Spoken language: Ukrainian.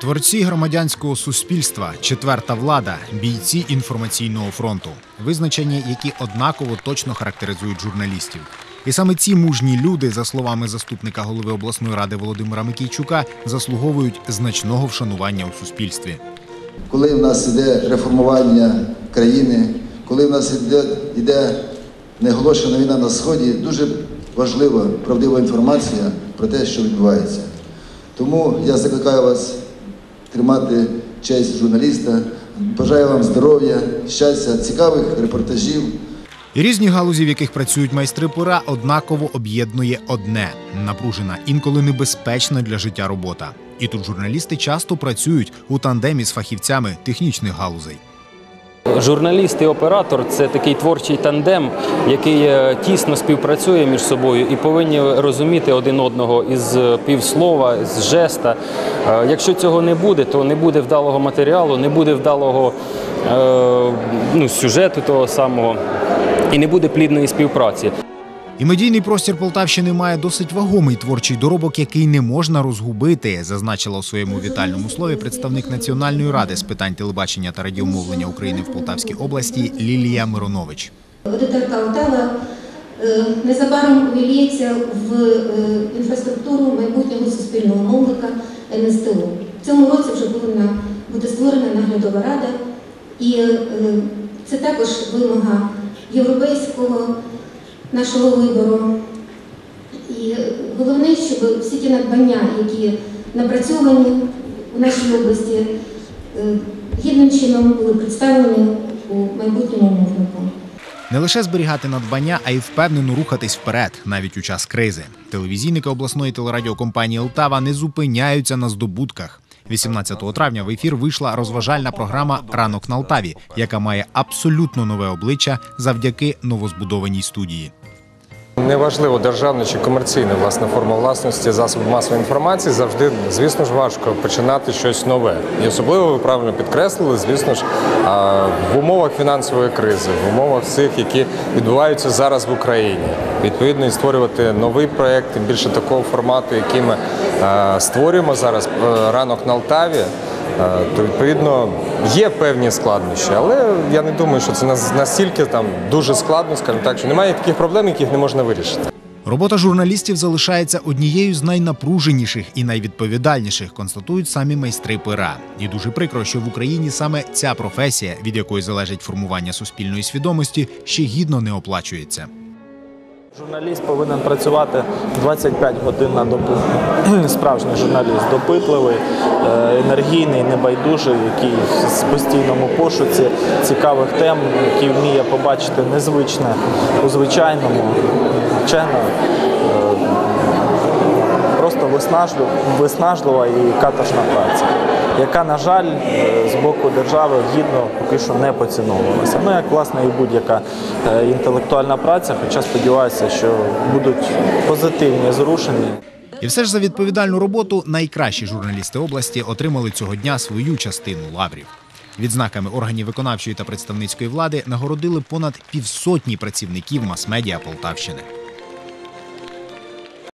Творці громадянського суспільства, четверта влада, бійці інформаційного фронту, визначення, які однаково точно характеризують журналістів. І саме ці мужні люди, за словами заступника голови обласної ради Володимира Микійчука, заслуговують значного вшанування у суспільстві. коли в нас іде реформування країни, коли в нас іде, іде неголошена війна на сході, дуже важлива правдива інформація про те, що відбувається. Тому я закликаю вас тримати честь журналіста. Бажаю вам здоров'я, щастя, цікавих репортажів. Різні галузі, в яких працюють майстри пера, однаково об'єднує одне напружена, інколи небезпечна для життя робота. І тут журналісти часто працюють у тандемі з фахівцями технічних галузей. Журналіст і оператор це такий творчий тандем, який е, тісно співпрацює між собою і повинні розуміти один одного із півслова, з жеста. Е, Якщо цього не буде, то не буде вдалого матеріалу, не буде вдалого е, ну, сюжету того самого і не буде плідної співпраці. І медійний простір Полтавщини має досить вагомий творчий доробок, який не можна розгубити, зазначила у своєму вітальному слові представник Національної ради з питань телебачення та радіомовлення України в Полтавській області Лілія Миронович. ОДТРК Отава е, незабаром увіліється в е, інфраструктуру майбутнього суспільного мовника НСТУ. В цьому році вже повинна бути створена наглядова рада, і е, це також вимога європейського нашого вибору. І головне, щоб всі ті надбання, які напрацьовані у нашій області, е, гідним чином були представлені у майбутньому мовнику. Не лише зберігати надбання, а й впевнено рухатись вперед, навіть у час кризи. Телевізійники обласної телерадіокомпанії Лтава не зупиняються на здобутках. 18 травня в ефір вийшла розважальна програма Ранок на Алтаві, яка має абсолютно нове обличчя завдяки новозбудованій студії. Неважливо державна чи комерційна власна форма власності засобів масової інформації завжди, звісно ж, важко починати щось нове. І особливо ви правильно підкреслили, звісно ж, в умовах фінансової кризи, в умовах цих, які відбуваються зараз в Україні. Відповідно, і створювати новий проєкт, більше такого формату, який ми створюємо зараз е, ранок на Алтаві. Е, То відповідно є певні складнощі, але я не думаю, що це настільки там дуже складно, скажімо так, що немає таких проблем, яких не можна вирішити. Робота журналістів залишається однією з найнапруженіших і найвідповідальніших, констатують самі майстри пера. І дуже прикро, що в Україні саме ця професія, від якої залежить формування суспільної свідомості, ще гідно не оплачується. Журналіст повинен працювати 25 годин на добу. Справжній журналіст допитливий, е, енергійний, небайдужий, який в постійному пошуці цікавих тем, які вміє побачити незвичне у звичайному, вчено. Виснажлива і каторжна праця, яка, на жаль, з боку держави гідно поки що не поціновувалася. Ну, як власне і будь-яка е, інтелектуальна праця, хоча сподіваюся, що будуть позитивні зрушення. І все ж за відповідальну роботу найкращі журналісти області отримали цього дня свою частину лаврів. Відзнаками органів виконавчої та представницької влади нагородили понад півсотні працівників мас-медіа Полтавщини.